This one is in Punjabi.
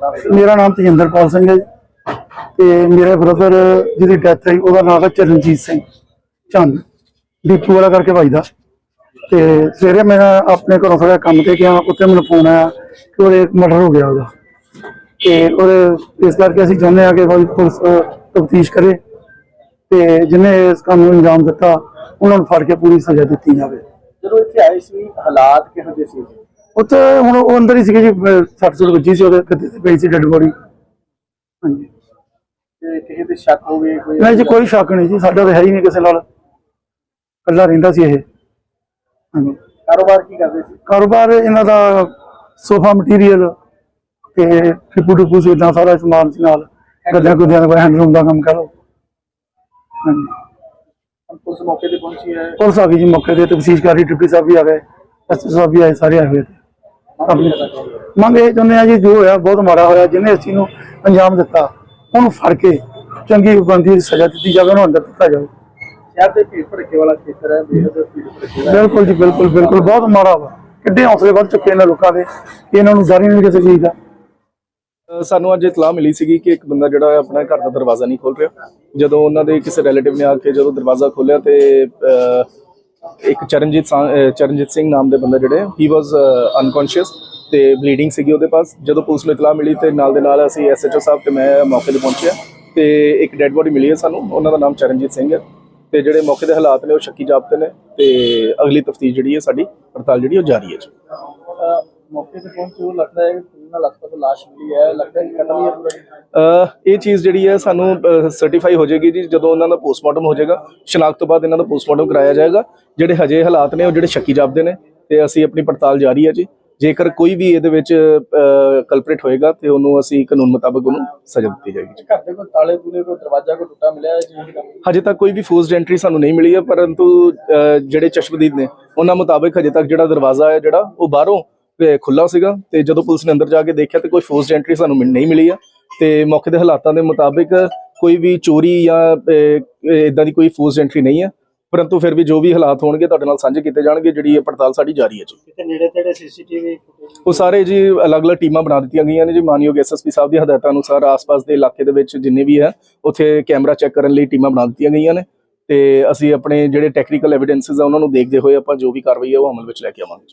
ਨਾਮ ਮੇਰਾ ਨਾਮ ਤੇਜਿੰਦਰਪਾਲ ਸਿੰਘ ਹੈ ਤੇ ਮੇਰੇ ਬ੍ਰਦਰ ਜਿਹਦੀ ਡੈਥ ਹੋਈ, ਉਹਦਾ ਨਾਮ ਹੈ ਚਰਨਜੀਤ ਸਿੰਘ ਚੰਦ। ਦੀਪੂ ਵਾਲਾ ਕਰਕੇ ਭਾਈ ਦਾ। ਤੇ ਸਵੇਰੇ ਮੈਂ ਆਪਣੇ ਘਰੋਂ ਥੋੜਾ ਕੰਮ ਤੇ ਗਿਆ, ਉੱਥੇ ਮੈਨੂੰ ਫੋਨ ਆਇਆ ਕਿ ਉਹਦੇ ਮਰਡਰ ਹੋ ਗਿਆ ਉਹਦਾ। ਤੇ ਉਹਦੇ, ਇਸ ਕਰਕੇ ਅਸੀਂ ਚਾਹੁੰਦੇ ਹਾਂ ਕਿ ਭਾਈ ਪੁਲਿਸ ਤਫਤੀਸ਼ ਕਰੇ ਤੇ ਜਿਹਨੇ ਇਸ ਕੰਮ ਨੂੰ ਅੰਜਾਮ ਦਿੱਤਾ, ਉਹਨਾਂ ਨੂੰ ਫੜ ਕੇ ਪੂਰੀ ਸਜ਼ਾ ਦਿੱਤੀ ਜਾਵੇ। ਜਦੋਂ ਇੱਥੇ ਆਏ ਸੀ, ਹਾਲਾਤ ਕਿਹੋ ਜਿਹੇ ਸੀ? ਉੱਥੇ ਹੁਣ ਉਹ ਅੰਦਰ ਹੀ ਸੀਗੇ ਜੀ 60 ਸੁੱਟ ਵੱਜੀ ਸੀ ਉਹਦੇ ਗੱਦੇ ਤੇ ਪਈ ਸੀ ਡੈਡ ਬੋਡੀ। ਹਾਂਜੀ। ਤੇ ਕਿਸੇ ਦੇ ਸ਼ੱਕ ਹੋਵੇ ਕੋਈ ਨਹੀਂ ਜੀ ਕੋਈ ਸ਼ੱਕ ਨਹੀਂ ਜੀ ਸਾਡਾ ਤਾਂ ਹੈ ਹੀ ਨਹੀਂ ਕਿਸੇ ਨਾਲ। ਇਕੱਲਾ ਰਹਿੰਦਾ ਸੀ ਇਹ। ਹਾਂਜੀ। ਕਾਰੋਬਾਰ ਕੀ ਕਰਦੇ ਸੀ? ਕਾਰੋਬਾਰ ਇਹਨਾਂ ਦਾ ਸੋਫਾ ਮਟੀਰੀਅਲ ਤੇ ਟਿਪੂ ਟਿਪੂ ਸੀ ਇਦਾਂ ਸਾਰਾ ਸਮਾਨ ਸੀ ਨਾਲ। ਗੱਦਿਆਂ ਗੁੱਦਿਆਂ ਦਾ ਹੈਂਡਲੂਮ ਦਾ ਕੰਮ ਕਰੋ। ਹਾਂਜੀ। ਪੁਲਿਸ ਮੌਕੇ ਤੇ ਪਹੁੰਚੀ ਹੈ। ਪੁਲਿਸ ਆ ਗਈ ਜੀ ਮੌਕੇ ਤੇ ਤਫਸੀਸ਼ ਕਰ ਰਹੀ ਡਿਪਟੀ ਸਾਹਿਬ ਵੀ ਆ ਗਏ ਐਸਪੀ ਸਾਹਿਬ ਵੀ ਆਏ ਸਾਰੇ ਆਏ ਹੋਏ। ਤੇ ਮੰਗ ਇਹ ਚਾਹੁੰਦੇ ਆ ਜੀ ਜੋ ਹੋਇਆ ਬਹੁਤ ਮਾੜਾ ਹੋਇਆ ਜਿਹਨੇ ਚੀਜ਼ ਨੂੰ ਅੰਜਾਮ ਦਿੱਤਾ ਉਹਨੂੰ ਫੜ ਕੇ ਚੰਗੀ ਬੰਦੀ ਦੀ ਸਜ਼ਾ ਦਿੱਤੀ ਜਾਵੇ ਉਹਨੂੰ ਅੰਦਰ ਦਿੱਤਾ ਜਾਵੇ। ਸ਼ਹਿਰ ਦੇ ਭੀੜ ਭੜਕੇ ਵਾਲਾ ਖੇਤਰ ਹੈ ਬੇਹੱਦ ਭੀੜ ਭੜਕੇ। ਬਿਲਕੁਲ ਜੀ ਬਿਲਕੁਲ ਬਿਲਕੁਲ ਬਹੁਤ ਮਾੜਾ ਵਾ। ਕਿੱਡੇ ਹੌਸਲੇ ਵੱਧ ਚੁੱਕੇ ਇਹਨਾਂ ਲੋਕਾਂ ਦੇ ਕਿ ਇਹਨਾਂ ਨੂੰ ਹੀ ਨਹੀਂ ਕਿਸੇ ਚੀਜ਼ ਦਾ। ਸਾਨੂੰ ਅੱਜ ਇਤਲਾਹ ਮਿਲੀ ਸੀਗੀ ਕਿ ਇੱਕ ਬੰਦਾ ਜਿਹੜਾ ਆਪਣਾ ਘਰ ਦਾ ਦਰਵਾਜ਼ਾ ਨਹੀਂ ਖੋਲ ਰਿਹਾ। ਜਦੋਂ ਉਹਨਾਂ ਦੇ ਕਿਸੇ ਰਿਲੇਟਿਵ ਨੇ ਆ ਕੇ ਜਦੋਂ ਦਰਵਾਜ਼ਾ ਖੋਲ੍ਹਿਆ ਤੇ ਇੱਕ ਚਰਨਜੀਤ ਸਾਂ- ਚਰਨਜੀਤ ਸਿੰਘ ਨਾਮ ਦੇ ਬੰਦਾ ਜਿਹੜੇ ਹੀ ਵਾਸ ਅਨਕੌਂਸ਼ੀਅਸ ਤੇ ਬਲੀਡਿੰਗ ਸੀਗੀ ਉਹਦੇ ਪਾਸ। ਜਦੋਂ ਪੁਲਿਸ ਨੂੰ ਇਤਲਾਹ ਮਿਲੀ ਤੇ ਨਾਲ ਦੇ ਨਾਲ ਅਸੀਂ ਐਸਐਚਓ ਸਾਹਿਬ ਤੇ ਮੈਂ ਮੌਕੇ ਤੇ ਪਹੁੰਚਿਆ ਤੇ ਇੱਕ ਡੈੱਡ ਬੋਡੀ ਮਿਲੀ ਹੈ ਸਾਨੂੰ। ਉਹਨਾਂ ਦਾ ਨਾਮ ਚਰਨਜੀਤ ਸਿੰਘ ਹੈ ਤੇ ਜਿਹੜੇ ਮੌਕੇ ਦੇ ਹਾਲਾਤ ਨੇ ਉਹ ਸ਼ੱਕੀ ਜਾਪਤੇ ਨੇ ਤੇ ਅਗਲੀ ਤਫਤੀਸ਼ ਜਿਹੜੀ ਹੈ ਸਾਡੀ ਪੜਤਾਲ ਜਿਹੜੀ ਉਹ ਜਾਰੀ ਹੈ ਜੀ। ਮੌਕੇ ਤੇ ਪਹੁੰਚੇ ਉਹ ਲੱਗਦਾ ਹੈ ਕਿ ਪੂਰੀ ਹਸਪਤਾਲ ਲਾਸ਼ ਮਿਲੀ ਹੈ। ਲੱਗਦਾ ਹੈ ਕਤਲ ਹੀ ਹੈ ਪੂਰਾ ਇਹ ਚੀਜ਼ ਜਿਹੜੀ ਹੈ ਸਾਨੂੰ ਸਰਟੀਫਾਈ ਹੋ ਜਾਏਗੀ ਜੀ ਜਦੋਂ ਉਹਨਾਂ ਦਾ ਪੋਸਟਮਾਰਟਮ ਹੋ ਜਾਏਗਾ। ਸ਼ਨਾਖਤ ਤੋਂ ਬਾਅਦ ਇਹਨਾਂ ਦਾ ਪੋਸਟਮਾਰਟਮ ਕਰਾਇਆ ਜਾਏਗਾ। ਜਿਹੜੇ ਹਜੇ ਹਾਲਾਤ ਨੇ ਉਹ ਜਿਹੜੇ ਸ਼ੱਕੀ ਜਾਪਦੇ ਨੇ ਤੇ ਅਸੀਂ ਆਪਣੀ ਪੜਤਾਲ ਜਾਰੀ ਹੈ ਜੀ। ਜੇਕਰ ਕੋਈ ਵੀ ਇਹਦੇ ਵਿੱਚ ਕਲਪਰੇਟ ਹੋਏਗਾ ਤੇ ਉਹਨੂੰ ਅਸੀਂ ਕਾਨੂੰਨ ਮੁਤਾਬਕ ਉਹਨੂੰ ਸਜ਼ਾ ਦਿੱਤੀ ਜਾਏਗੀ ਜੀ। ਘਰ ਦੇ ਕੋਈ ਤਾਲੇ ਤੂਲੇ ਕੋਈ ਦਰਵਾਜ਼ਾ ਕੋਈ ਟੁੱਟਾ ਮਿਲਿਆ ਕਿ ਹਜੇ ਤੱਕ ਕੋਈ ਵੀ ਫੋਰਸਡ ਐਂਟਰੀ ਸਾਨੂੰ ਨਹੀਂ ਮਿਲੀ ਹੈ ਪਰੰਤੂ ਜਿਹੜੇ ਚਸ਼ਮਦੀਦ ਨੇ ਉਹਨਾਂ ਮੁਤਾਬਕ ਹਜੇ ਤੱਕ ਜਿਹੜਾ ਦਰਵਾਜ਼ਾ ਹੈ ਜਿਹੜਾ ਉਹ ਬਾਹਰੋਂ ਖੁੱਲਾ ਸੀਗਾ ਤੇ ਜਦੋਂ ਪੁਲਿਸ ਨੇ ਅੰਦਰ ਜਾ ਕੇ ਦੇਖਿਆ ਤੇ ਕੋਈ ਫੋਰਸਡ ਐਂਟਰੀ ਸਾਨੂੰ ਨਹੀਂ ਮਿਲੀ ਹੈ। ਤੇ ਮੌਕੇ ਦੇ ਹਾਲਾਤਾਂ ਦੇ ਮੁਤਾਬਕ ਕੋਈ ਵੀ ਚੋਰੀ ਜਾਂ ਇਦਾਂ ਦੀ ਕੋਈ ਫੋਰਸਡ ਐਂਟਰੀ ਨਹੀਂ ਹੈ। ਪਰੰਤੂ ਫਿਰ ਵੀ ਜੋ ਵੀ ਹਾਲਾਤ ਹੋਣਗੇ ਤੁਹਾਡੇ ਨਾਲ ਸਾਂਝੇ ਕੀਤੇ ਜਾਣਗੇ ਜਿਹੜੀ ਇਹ ਪੜਤਾਲ ਸਾਡੀ ਜਾਰੀ ਹੈ ਜੀ। ਕਿਤੇ ਨੇੜੇ ਤੇੜੇ ਸੀਸੀਟੀਵੀ ਉਹ ਸਾਰੇ ਜੀ ਅਲੱਗ-ਅਲੱਗ ਟੀਮਾਂ ਬਣਾ ਦਿੱਤੀਆਂ ਗਈਆਂ ਨੇ ਜੀ। ਮਾਨਯੋਗ ਐਸਐਸਪੀ ਸਾਹਿਬ ਦੀ ਹਦਾਇਤਾਂ ਅਨੁਸਾਰ ਆਸ-ਪਾਸ ਦੇ ਇਲਾਕੇ ਦੇ ਵਿੱਚ ਜਿੰਨੇ ਵੀ ਹੈ ਉੱਥੇ ਕੈਮਰਾ ਚੈੱਕ ਕਰਨ ਲਈ ਟੀਮਾਂ ਬਣਾ ਦਿੱਤੀਆਂ ਗਈਆਂ ਨੇ। ਤੇ ਅਸੀਂ ਆਪਣੇ ਜਿਹੜੇ ਟੈਕਨੀਕਲ ਐਵੀਡੈਂਸਸ ਆ ਉਹਨਾਂ ਨੂੰ ਦੇਖਦੇ ਹੋਏ ਆਪਾਂ ਜੋ ਵੀ ਕਾਰਵਾਈ ਹੈ ਉਹ ਅਮਲ ਵਿੱਚ ਲੈ ਕੇ ਆਵਾਂਗੇ